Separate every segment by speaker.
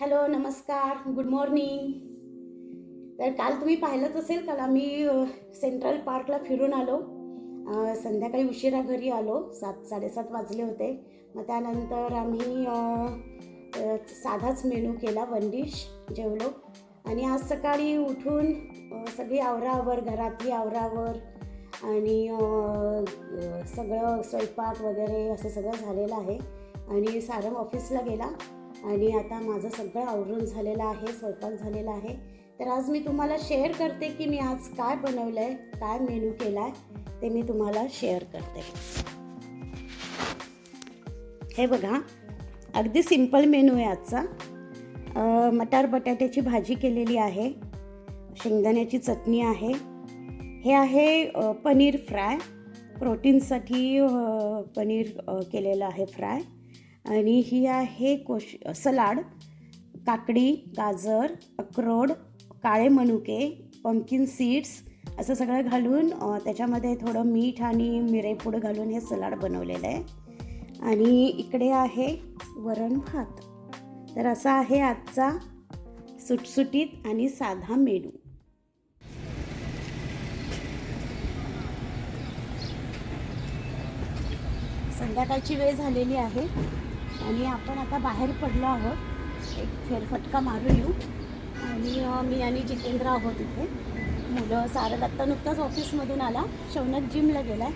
Speaker 1: Hello नमस्कार good morning तर काल तुम्ही पाहिलंच असेल काल आम्ही सेंट्रल पार्कला फिरून आलो. संध्याकाळी उशिरा घरी आलो सात साडेसात वाजले होते. मग त्यानंतर आम्ही साधाच मेनू केला वन डिश जेवलो. आणि आज सकाळी उठून सगळी आवरावर घरातली आवरावर आणि सगळं स्वयंपाक वगैरे असं सगळं झालेलं आहे. आणि सारंग ऑफिसला गेला. आणि आता माझं सगळं आवरून झालेलं आहे स्वयंपाक झालेला आहे. तर आज मी तुम्हाला शेअर करते की मी आज काय बनवलं आहे काय मेनू केला आहे ते मी तुम्हाला शेअर करते. हे बघा अगदी सिंपल मेनू आहे आजचा. मटार बटाट्याची भाजी केलेली आहे शेंगदाण्याची चटणी आहे. हे आहे पनीर फ्राय. प्रोटीनसाठी पनीर केलेलं आहे फ्राय. आणि ही आहे कोश सलाड काकडी गाजर अक्रोड काळे मनुके पम्पकिन सीड्स असं सगळं घालून त्याच्यामध्ये थोडं मीठ आणि मिरेपूड घालून हे सलाड बनवलेलं आहे. आणि इकडे आहे वरण भात. तर असा आहे आजचा सुटसुटीत आणि साधा मेनू. संध्याकाळची वेळ झालेली आहे. आणि आपण आता बाहेर पडलो आहोत. एक फेरफटका मारू येऊ. आणि मी आणि जितेंद्र आहोत इथे. मुलं सारं आत्ता नुकताच ऑफिसमधून आला. शौनक जिमला गेला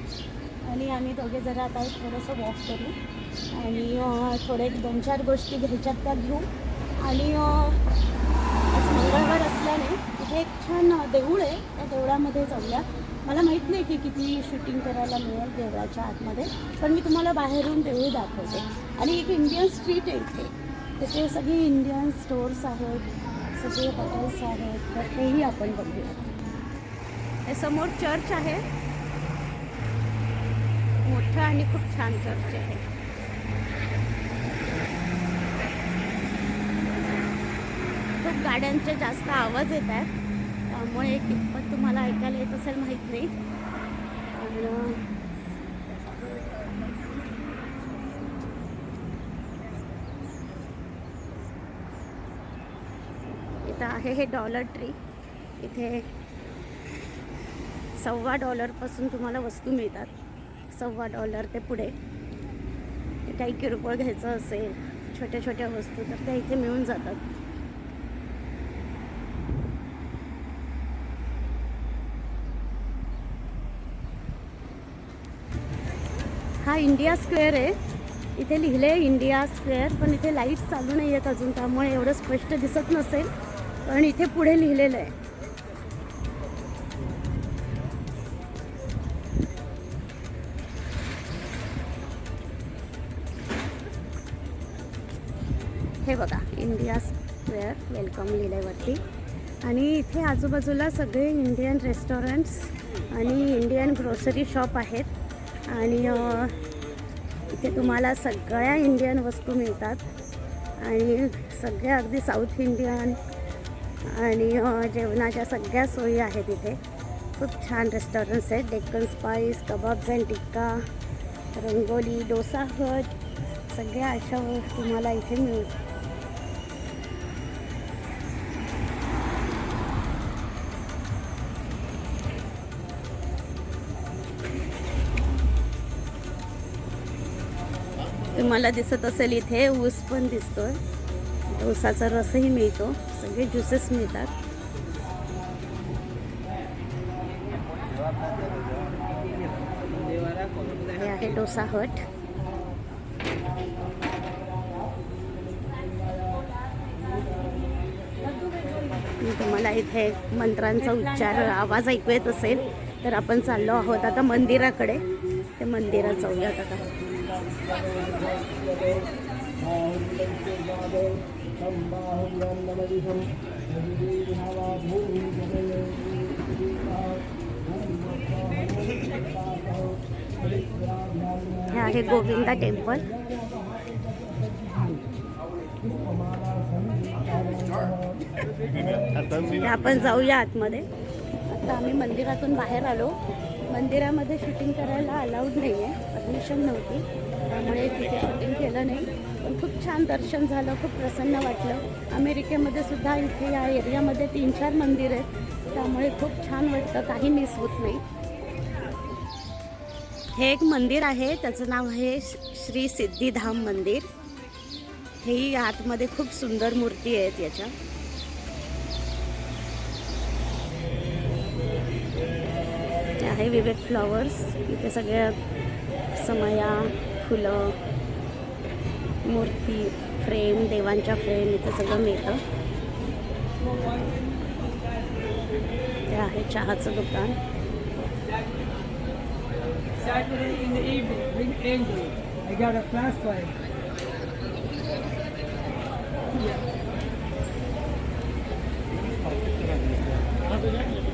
Speaker 1: आणि आम्ही दोघे जरा आता एक थोडंसं वॉक करू. आणि थोडे एक दोन चार गोष्टी घ्यायच्यात त्या घेऊ. आणि मंगळवार असल्याने इथे एक छान देऊळ आहे. त्या देवळामध्ये जाऊया. मला माहीत नाही की किती शूटिंग करायला मिळेल देवळाच्या आतमध्ये पण मी तुम्हाला बाहेरून देऊळ दाखवते. आणि एक इंडियन स्ट्रीट आहे इथे. तिथे सगळी इंडियन स्टोर्स आहेत सगळे हॉटेल्स आहेत तर तेही आपण बघूया. हे समोर चर्च आहे. मोठं आणि खूप छान चर्च आहे. खूप गाड्यांचे जास्त आवाज येत आहेत त्यामुळे तुम्हाला ऐकायला येत असेल माहीत नाही. पण इथं आहे हे डॉलर ट्री इथे सव्वा डॉलरपासून तुम्हाला वस्तू मिळतात. सव्वा डॉलर ते पुढे. काही किरकोळ घ्यायचं असेल छोट्या छोट्या वस्तू तर त्या इथे मिळून जातात. हा इंडिया स्क्वेअर आहे. इथे लिहिले इंडिया स्क्वेअर पण इथे लाईट्स चालू नाही आहेत अजून त्यामुळे एवढं स्पष्ट दिसत नसेल. पण इथे पुढे लिहिलेलं आहे. हे बघा इंडिया स्क्वेअर वेलकम लिहिलं आहे वरती आणि इथे आजूबाजूला सगळे इंडियन रेस्टॉरंट्स आणि इंडियन ग्रोसरी शॉप आहेत. आणि इथे तुम्हाला सगळ्या इंडियन वस्तू मिळतात. आणि सगळ्या अगदी साऊथ इंडियन आणि जेवणाच्या सगळ्या सोयी आहेत इथे. खूप छान रेस्टॉरंट्स आहेत. Deccan Spice Kebabs and Tikka Rangoli Dosa Hut सगळ्या अशा तुम्हाला इथे मिळतात. तुम्हाला दिसत असेल इथे ऊस पण दिसतोय. ऊसाचा रसही मिळतो. सगळे ज्युसेस मिळतात. हे आहे डोसा हट. मी तुम्हाला इथे मंत्रांचा उच्चार आवाज ऐकू येत असेल तर आपण चाललो आहोत आता मंदिराकडे. ते मंदिरात जाऊयात आता. हे आहे गोविंदा टेम्पल. आपण जाऊया आतमध्ये. आता आम्ही मंदिरातून बाहेर आलो. मंदिरामध्ये शूटिंग करायला अलाउड नाही आहे परमिशन नव्हती. त्यामुळे तिथे शूटिंग केलं नाही. पण खूप छान दर्शन झालं खूप प्रसन्न वाटलं. अमेरिकेमध्ये सुद्धा इथे या एरियामध्ये तीन चार मंदिर आहेत. त्यामुळे खूप छान वाटतं. काही मिस होत नाही. हे एक मंदिर आहे. त्याचं नाव आहे श्री सिद्धिधाम मंदिर. हे आतमध्ये खूप सुंदर मूर्ती आहेत याच्या. आहे विवेक फ्लॉवर्स. इथे सगळ्या समया फुलं मूर्ती फ्रेम देवांच्या फ्रेम इथे सगळं मिळतं. ते आहे चहाचं दुकान. Yeah.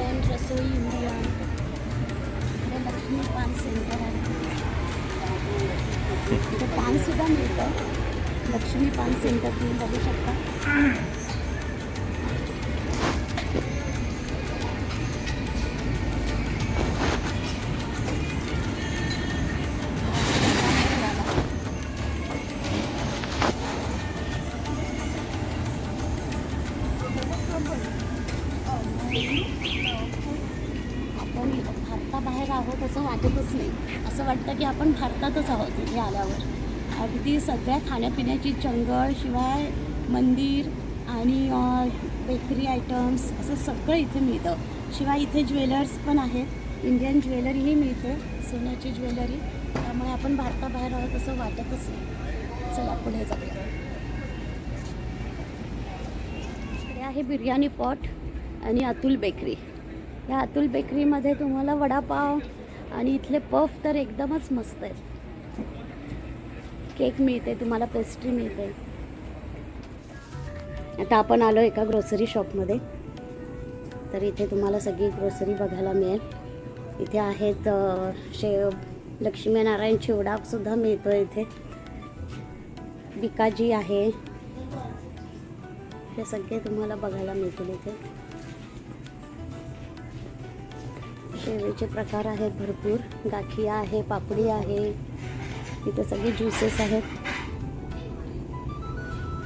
Speaker 1: रसोई इंडिया इकडे लक्ष्मी पान सेंटर आहे. इथे पानसुद्धा मिळतं. लक्ष्मी पान सेंटर तुम्ही बघू शकता. आपण भारतातच आहोत इथे आल्यावर. अगदी सगळ्या खाण्यापिण्याची चंगळ शिवाय मंदिर आणि बेकरी आयटम्स असं सगळं इथे मिळतं. शिवाय इथे ज्वेलर्स पण आहेत. इंडियन ज्वेलरीही मिळते. सोन्याची ज्वेलरी. त्यामुळे आपण भारताबाहेर आहोत असं वाटतच नाही. चला पुढे जाऊया. हे आहे बिर्याणी पॉट आणि अतुल बेकरी या अतुल बेकरीमध्ये तुम्हाला वडापाव आणि इथले पफ तर एकदमच मस्त आहेत. केक मिळते तुम्हाला पेस्ट्री मिळते आता आपण आलो एका ग्रोसरी शॉपमध्ये तर इथे तुम्हाला सगळी ग्रोसरी बघायला मिळेल. इथे आहेत शे शेव लक्ष्मीनारायण चिवडासुद्धा मिळतो इथे. बिकाजी आहे. हे सगळे तुम्हाला बघायला मिळतील इथे. शेवेचे प्रकार आहेत भरपूर. गाठिया आहे पापडी आहे. इथे सगळे ज्युसेस आहेत.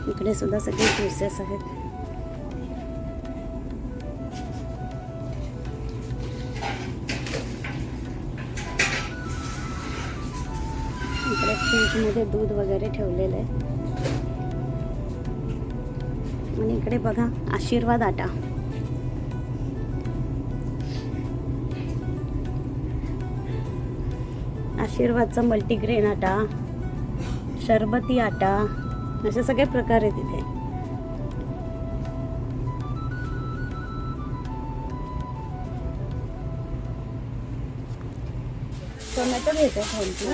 Speaker 1: इकडे सुद्धा सगळे ज्युसेस आहेत. इकडे फ्रीजमध्ये दूध वगैरे ठेवलेलं आहे. आणि इकडे बघा आशीर्वाद आटा. आशीर्वादचा मल्टीग्रेन आटा शरबती आटा असे सगळे प्रकार आहेत तिथे टोमॅटो घ्यायचं थँक्यू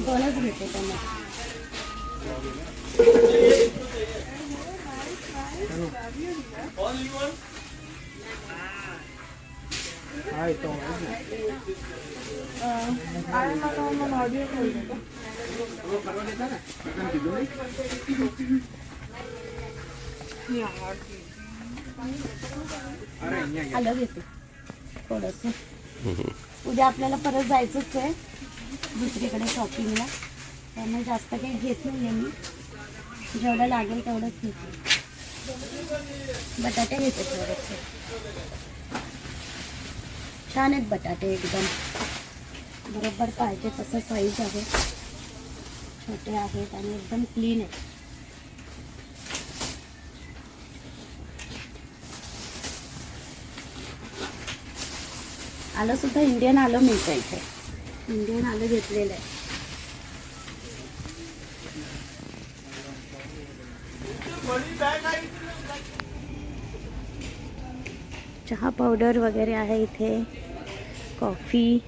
Speaker 1: दोनच घेते टोमॅटो.
Speaker 2: ಆಯ್ತು
Speaker 1: आलं घेते थोडंसं उद्या आपल्याला परत जायचंच आहे दुसरीकडे शॉपिंगला त्यामुळे जास्त काही घेत नाही आहे मी जेवढं लागेल तेवढंच घेते बटाटे घेते थोडेसे छान आहेत बटाटे एकदम. बरोबर पाहिजे तसं साईज आहे. छोटे आहेत आणि एकदम क्लीन आहेत. आलं सुद्धा इंडियन आलं मिळतं इथे. इंडियन आलं घेतलेलं आहे. चहा पावडर वगैरे आहे इथे. कॉफी.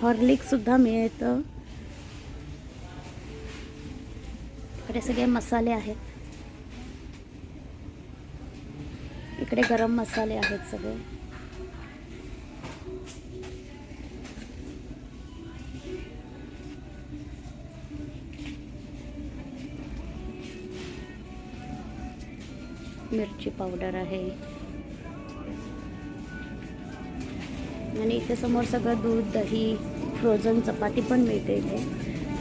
Speaker 1: हॉर्लिक्ससुद्धा मिळतं. इकडे सगळे मसाले आहेत. इकडे गरम मसाले आहेत सगळे. मिरची पावडर आहे. आणि इथे समोर सगळं दूध दही फ्रोझन चपाती पण मिळते इथे.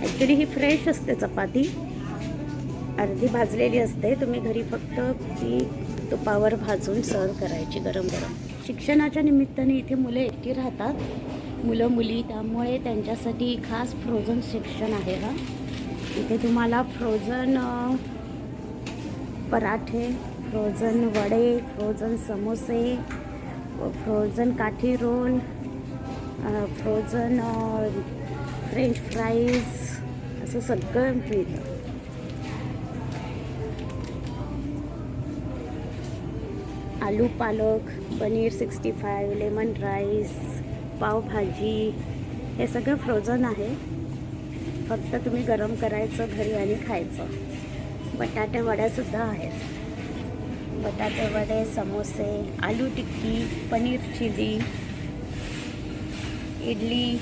Speaker 1: ॲक्च्युली ही फ्रेश असते चपाती. अर्धी भाजलेली असते. तुम्ही घरी फक्त ती तुपावर भाजून सर्व करायची गरम गरम. शिक्षणाच्या निमित्ताने इथे मुलं एकटी राहतात. मुलं मुली त्यामुळे त्यांच्यासाठी खास फ्रोझन शिक्षण आहे हा. इथे तुम्हाला फ्रोझन पराठे फ्रोझन वडे फ्रोझन समोसे फ्रोझन काठी रोल फ्रोझन फ्रेंच फ्राईज असं सगळं मिळतं aloo palak paneer sixty five lemon rice pav bhaji हे सगळं फ्रोझन आहे. फक्त तुम्ही गरम करायचं घरी आणि खायचं. बटाटे वड्यासुद्धा आहेत. बटाटे वडे समोसे आलू टिक्की पनीर चिली इडली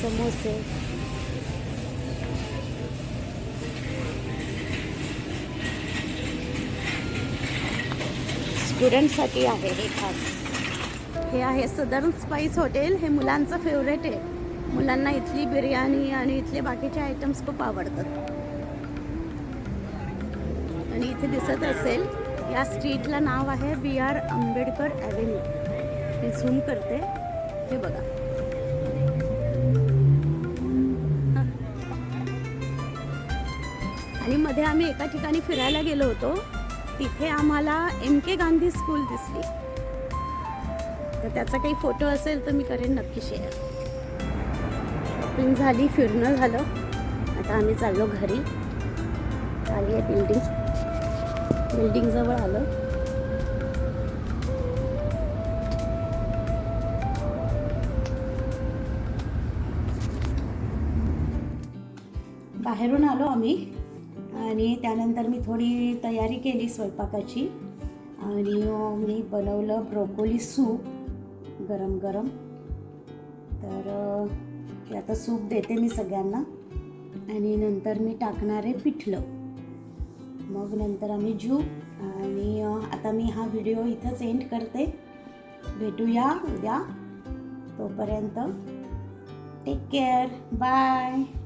Speaker 1: समोसे. स्टुडंटसाठी आहे हे खास. हे आहे सदर्न स्पाईस हॉटेल हे मुलांचं फेवरेट आहे. मुलांना इथली बिर्याणी आणि इथले बाकीचे आयटम्स खूप आवडतात. इथे दिसत असेल या स्ट्रीटला नाव आहे बी आर आंबेडकर ॲव्हेन्यू मी झूम करते. हे बघा. आणि मध्ये आम्ही एका ठिकाणी फिरायला गेलो होतो. तिथे आम्हाला एम के गांधी स्कूल दिसली. तर त्याचा काही फोटो असेल तर मी करेन नक्की शेअर शॉपिंग झाली फिरणं झालं. आता आम्ही चाललो घरी. आली आहे बिल्डिंग बिल्डिंगजवळ आलं. बाहेरून आलो आम्ही. आणि त्यानंतर मी थोडी तयारी केली स्वयंपाकाची. आणि मी बनवलं ब्रोकोली सूप गरम गरम. तर ते आता सूप देते मी सगळ्यांना. आणि नंतर मी टाकणार आहे पिठलं. मग नंतर आम्ही झू आणि आता मी हा व्हिडिओ इथंच एंड करते. भेटूया उद्या. तोपर्यंत टेक केअर बाय